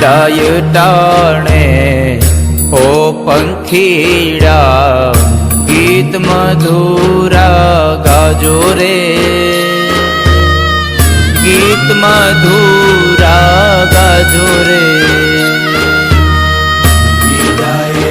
વિદાય ટાણે ઓ પંખીડા ગીત મધુરા ગાજો રે. ગીત મધુરા ગાજો રે. વિદાય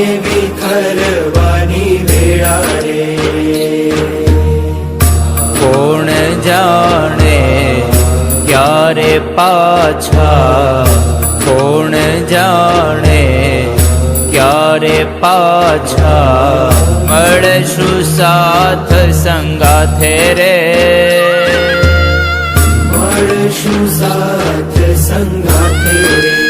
આજે વિખરવાની વેળા રે કોણ જાણે ક્યારે પાછા કોણ જાણે ક્યારે પાછા મળશું સાથ સંગાથે રે મળશું સાથ સંગાથે રે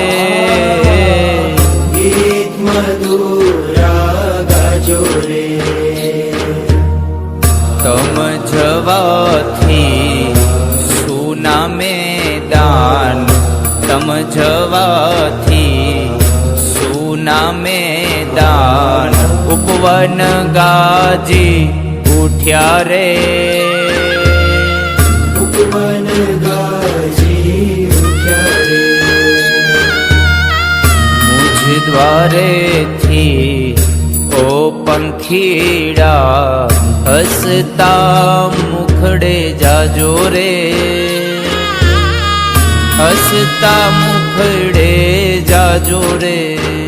તમ જવાથી સુના મેદાન તમ જવાથી સુના મેદાન ઉપવન ગાજી ઉઠ્યા રે દ્વારેથી ઓ પંખીડા હસતા મુખડે જાજો રે. હસતા મુખડે જાજો રે.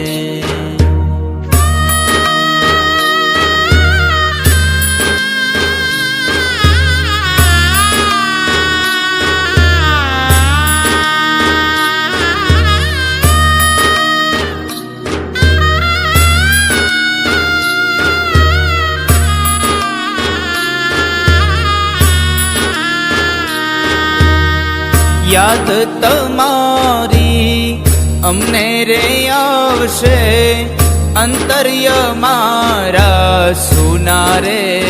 યાદ તમારી. અમને રે આવશે અંતર્ય મારા સુનારે.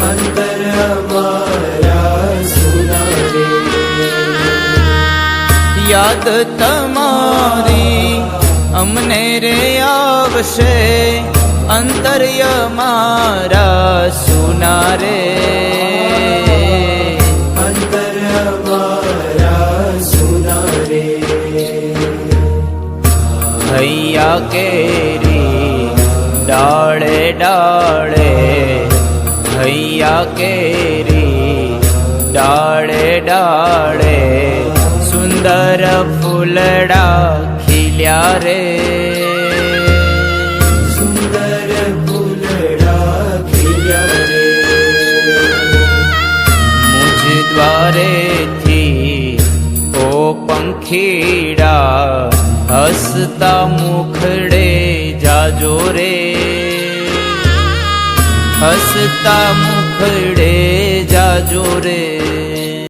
અંતર અમારા સુનારે. યાદ તમારી. અમને રે આવશે અંતર્ય મારા કેરી ડાળે ડાળે સુંદર ફૂલડા ખીલ્યા રે દ્વારેથી ઓ પંખીડા હસતા મુખડે જાજો રે હસતા મુખડે જાજો રે.